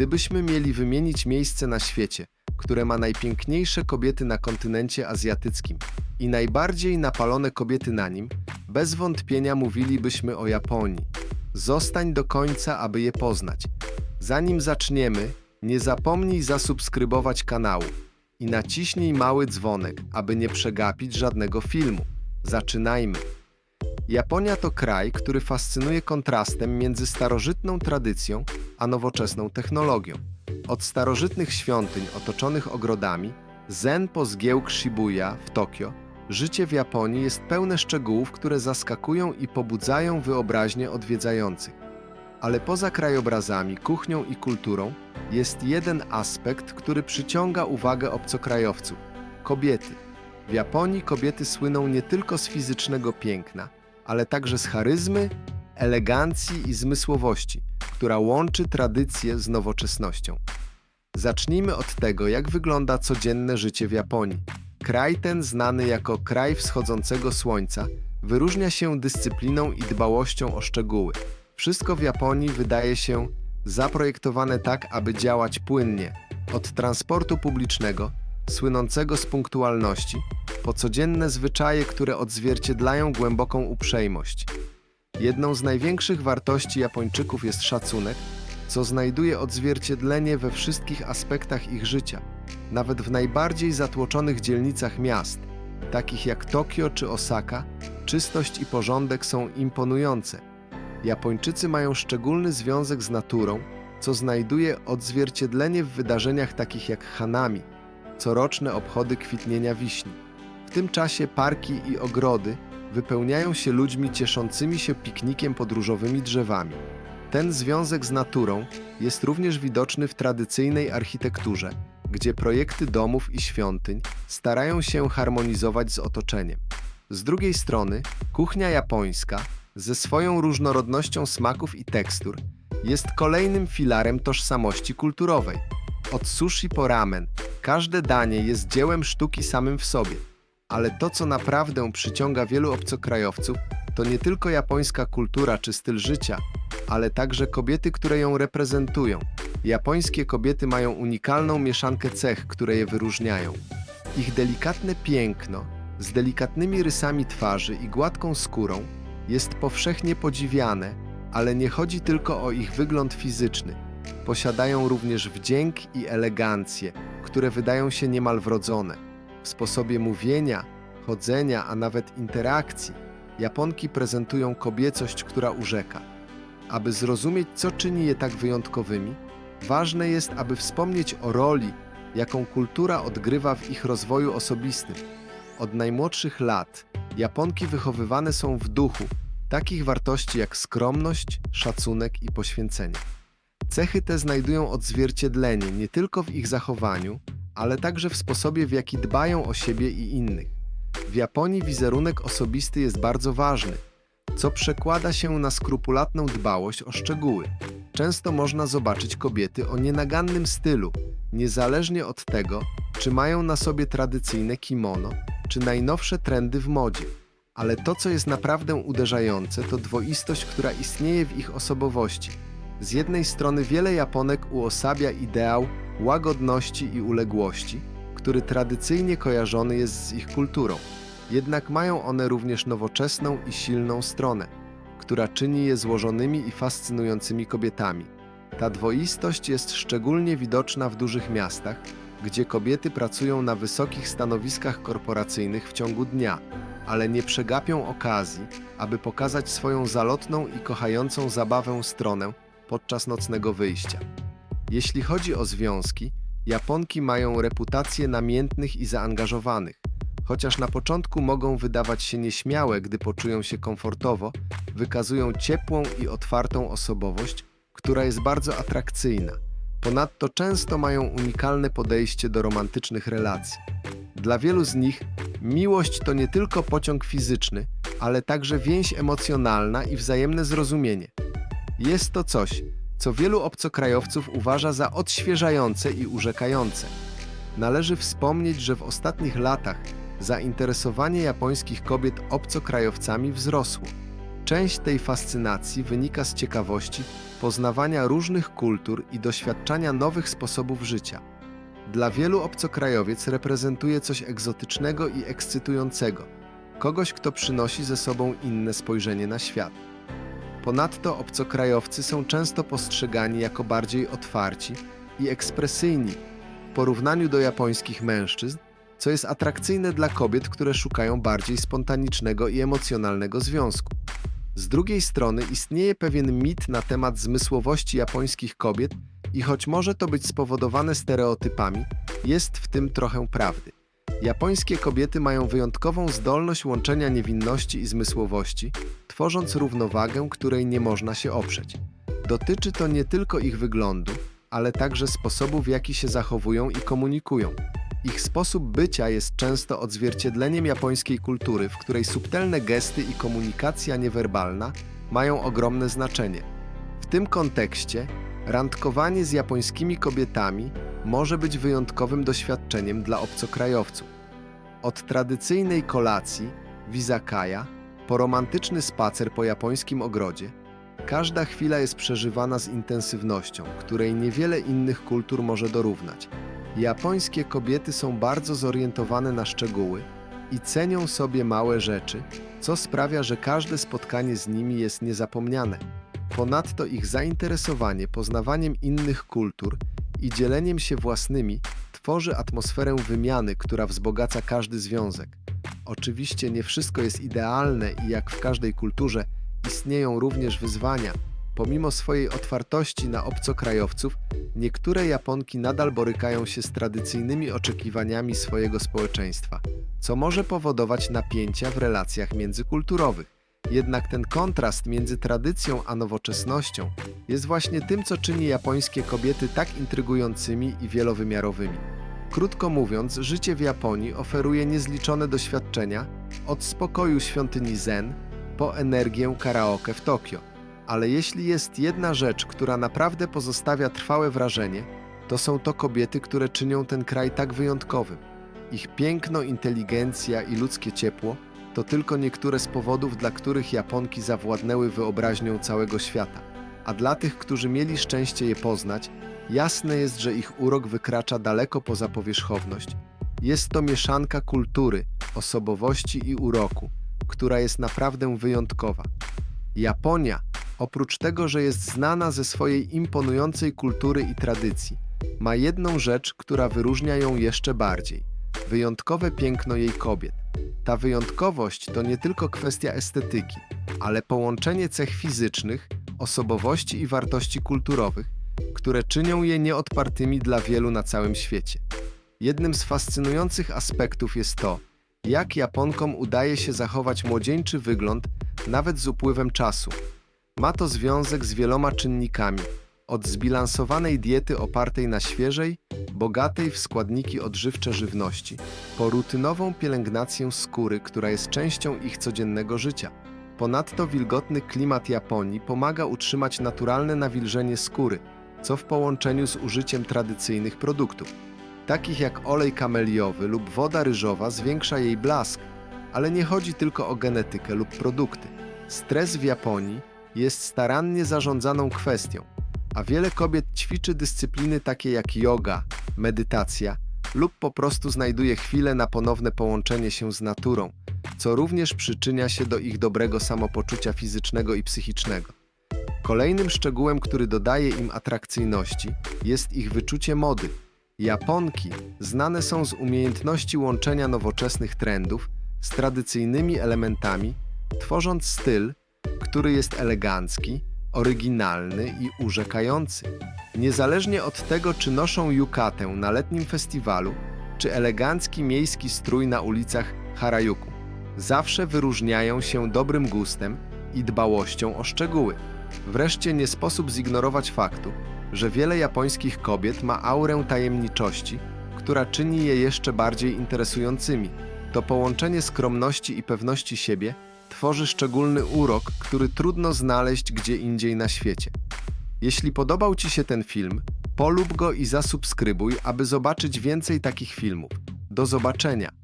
Gdybyśmy mieli wymienić miejsce na świecie, które ma najpiękniejsze kobiety na kontynencie azjatyckim i najbardziej napalone kobiety na nim, bez wątpienia mówilibyśmy o Japonii. Zostań do końca, aby je poznać. Zanim zaczniemy, nie zapomnij zasubskrybować kanału i naciśnij mały dzwonek, aby nie przegapić żadnego filmu. Zaczynajmy. Japonia to kraj, który fascynuje kontrastem między starożytną tradycją a nowoczesną technologią. Od starożytnych świątyń otoczonych ogrodami, zen po zgiełk Shibuya w Tokio, życie w Japonii jest pełne szczegółów, które zaskakują i pobudzają wyobraźnię odwiedzających. Ale poza krajobrazami, kuchnią i kulturą jest jeden aspekt, który przyciąga uwagę obcokrajowców kobiety. W Japonii kobiety słyną nie tylko z fizycznego piękna, ale także z charyzmy, elegancji i zmysłowości, która łączy tradycję z nowoczesnością. Zacznijmy od tego, jak wygląda codzienne życie w Japonii. Kraj ten, znany jako kraj wschodzącego słońca, wyróżnia się dyscypliną i dbałością o szczegóły. Wszystko w Japonii wydaje się zaprojektowane tak, aby działać płynnie. Od transportu publicznego, słynącego z punktualności, po codzienne zwyczaje, które odzwierciedlają głęboką uprzejmość. Jedną z największych wartości Japończyków jest szacunek, co znajduje odzwierciedlenie we wszystkich aspektach ich życia, nawet w najbardziej zatłoczonych dzielnicach miast, takich jak Tokio czy Osaka, czystość i porządek są imponujące. Japończycy mają szczególny związek z naturą, co znajduje odzwierciedlenie w wydarzeniach takich jak Hanami, coroczne obchody kwitnienia wiśni. W tym czasie parki i ogrody wypełniają się ludźmi cieszącymi się piknikiem pod różowymi drzewami. Ten związek z naturą jest również widoczny w tradycyjnej architekturze, gdzie projekty domów i świątyń starają się harmonizować z otoczeniem. Z drugiej strony, kuchnia japońska, ze swoją różnorodnością smaków i tekstur, jest kolejnym filarem tożsamości kulturowej. Od sushi po ramen, każde danie jest dziełem sztuki samym w sobie. Ale to, co naprawdę przyciąga wielu obcokrajowców, to nie tylko japońska kultura czy styl życia, ale także kobiety, które ją reprezentują. Japońskie kobiety mają unikalną mieszankę cech, które je wyróżniają. Ich delikatne piękno, z delikatnymi rysami twarzy i gładką skórą, jest powszechnie podziwiane, ale nie chodzi tylko o ich wygląd fizyczny. Posiadają również wdzięk i elegancję, które wydają się niemal wrodzone. W sposobie mówienia, chodzenia, a nawet interakcji, Japonki prezentują kobiecość, która urzeka. Aby zrozumieć, co czyni je tak wyjątkowymi, ważne jest, aby wspomnieć o roli, jaką kultura odgrywa w ich rozwoju osobistym. Od najmłodszych lat Japonki wychowywane są w duchu takich wartości jak skromność, szacunek i poświęcenie. Cechy te znajdują odzwierciedlenie nie tylko w ich zachowaniu, ale także w sposobie, w jaki dbają o siebie i innych. W Japonii wizerunek osobisty jest bardzo ważny, co przekłada się na skrupulatną dbałość o szczegóły. Często można zobaczyć kobiety o nienagannym stylu, niezależnie od tego, czy mają na sobie tradycyjne kimono, czy najnowsze trendy w modzie. Ale to, co jest naprawdę uderzające, to dwoistość, która istnieje w ich osobowości. Z jednej strony wiele Japonek uosabia ideał łagodności i uległości, który tradycyjnie kojarzony jest z ich kulturą. Jednak mają one również nowoczesną i silną stronę, która czyni je złożonymi i fascynującymi kobietami. Ta dwoistość jest szczególnie widoczna w dużych miastach, gdzie kobiety pracują na wysokich stanowiskach korporacyjnych w ciągu dnia, ale nie przegapią okazji, aby pokazać swoją zalotną i kochającą zabawę stronę podczas nocnego wyjścia. Jeśli chodzi o związki, Japonki mają reputację namiętnych i zaangażowanych. Chociaż na początku mogą wydawać się nieśmiałe, gdy poczują się komfortowo, wykazują ciepłą i otwartą osobowość, która jest bardzo atrakcyjna. Ponadto często mają unikalne podejście do romantycznych relacji. Dla wielu z nich miłość to nie tylko pociąg fizyczny, ale także więź emocjonalna i wzajemne zrozumienie. Jest to coś, co wielu obcokrajowców uważa za odświeżające i urzekające. Należy wspomnieć, że w ostatnich latach zainteresowanie japońskich kobiet obcokrajowcami wzrosło. Część tej fascynacji wynika z ciekawości poznawania różnych kultur i doświadczania nowych sposobów życia. Dla wielu obcokrajowiec reprezentuje coś egzotycznego i ekscytującego, kogoś, kto przynosi ze sobą inne spojrzenie na świat. Ponadto obcokrajowcy są często postrzegani jako bardziej otwarci i ekspresyjni w porównaniu do japońskich mężczyzn, co jest atrakcyjne dla kobiet, które szukają bardziej spontanicznego i emocjonalnego związku. Z drugiej strony istnieje pewien mit na temat zmysłowości japońskich kobiet i choć może to być spowodowane stereotypami, jest w tym trochę prawdy. Japońskie kobiety mają wyjątkową zdolność łączenia niewinności i zmysłowości, tworząc równowagę, której nie można się oprzeć. Dotyczy to nie tylko ich wyglądu, ale także sposobu, w jaki się zachowują i komunikują. Ich sposób bycia jest często odzwierciedleniem japońskiej kultury, w której subtelne gesty i komunikacja niewerbalna mają ogromne znaczenie. W tym kontekście randkowanie z japońskimi kobietami może być wyjątkowym doświadczeniem dla obcokrajowców. Od tradycyjnej kolacji, wizakaja, po romantyczny spacer po japońskim ogrodzie, każda chwila jest przeżywana z intensywnością, której niewiele innych kultur może dorównać. Japońskie kobiety są bardzo zorientowane na szczegóły i cenią sobie małe rzeczy, co sprawia, że każde spotkanie z nimi jest niezapomniane. Ponadto ich zainteresowanie poznawaniem innych kultur i dzieleniem się własnymi tworzy atmosferę wymiany, która wzbogaca każdy związek. Oczywiście nie wszystko jest idealne i jak w każdej kulturze istnieją również wyzwania. Pomimo swojej otwartości na obcokrajowców, niektóre Japonki nadal borykają się z tradycyjnymi oczekiwaniami swojego społeczeństwa, co może powodować napięcia w relacjach międzykulturowych. Jednak ten kontrast między tradycją a nowoczesnością jest właśnie tym, co czyni japońskie kobiety tak intrygującymi i wielowymiarowymi. Krótko mówiąc, życie w Japonii oferuje niezliczone doświadczenia od spokoju świątyni Zen po energię karaoke w Tokio. Ale jeśli jest jedna rzecz, która naprawdę pozostawia trwałe wrażenie, to są to kobiety, które czynią ten kraj tak wyjątkowym. Ich piękno, inteligencja i ludzkie ciepło to tylko niektóre z powodów, dla których Japonki zawładnęły wyobraźnią całego świata. A dla tych, którzy mieli szczęście je poznać, jasne jest, że ich urok wykracza daleko poza powierzchowność. Jest to mieszanka kultury, osobowości i uroku, która jest naprawdę wyjątkowa. Japonia, oprócz tego, że jest znana ze swojej imponującej kultury i tradycji, ma jedną rzecz, która wyróżnia ją jeszcze bardziej wyjątkowe piękno jej kobiet. Ta wyjątkowość to nie tylko kwestia estetyki, ale połączenie cech fizycznych, osobowości i wartości kulturowych, które czynią je nieodpartymi dla wielu na całym świecie. Jednym z fascynujących aspektów jest to, jak Japonkom udaje się zachować młodzieńczy wygląd nawet z upływem czasu. Ma to związek z wieloma czynnikami, od zbilansowanej diety opartej na świeżej, bogatej w składniki odżywcze żywności, po rutynową pielęgnację skóry, która jest częścią ich codziennego życia. Ponadto wilgotny klimat Japonii pomaga utrzymać naturalne nawilżenie skóry, co w połączeniu z użyciem tradycyjnych produktów, takich jak olej kameliowy lub woda ryżowa, zwiększa jej blask. Ale nie chodzi tylko o genetykę lub produkty. Stres w Japonii jest starannie zarządzaną kwestią, a wiele kobiet ćwiczy dyscypliny takie jak yoga, medytacja lub po prostu znajduje chwilę na ponowne połączenie się z naturą, co również przyczynia się do ich dobrego samopoczucia fizycznego i psychicznego. Kolejnym szczegółem, który dodaje im atrakcyjności, jest ich wyczucie mody. Japonki znane są z umiejętności łączenia nowoczesnych trendów z tradycyjnymi elementami, tworząc styl, który jest elegancki, oryginalny i urzekający. Niezależnie od tego, czy noszą yukatę na letnim festiwalu, czy elegancki miejski strój na ulicach Harajuku, zawsze wyróżniają się dobrym gustem i dbałością o szczegóły. Wreszcie nie sposób zignorować faktu, że wiele japońskich kobiet ma aurę tajemniczości, która czyni je jeszcze bardziej interesującymi. To połączenie skromności i pewności siebie tworzy szczególny urok, który trudno znaleźć gdzie indziej na świecie. Jeśli podobał Ci się ten film, polub go i zasubskrybuj, aby zobaczyć więcej takich filmów. Do zobaczenia!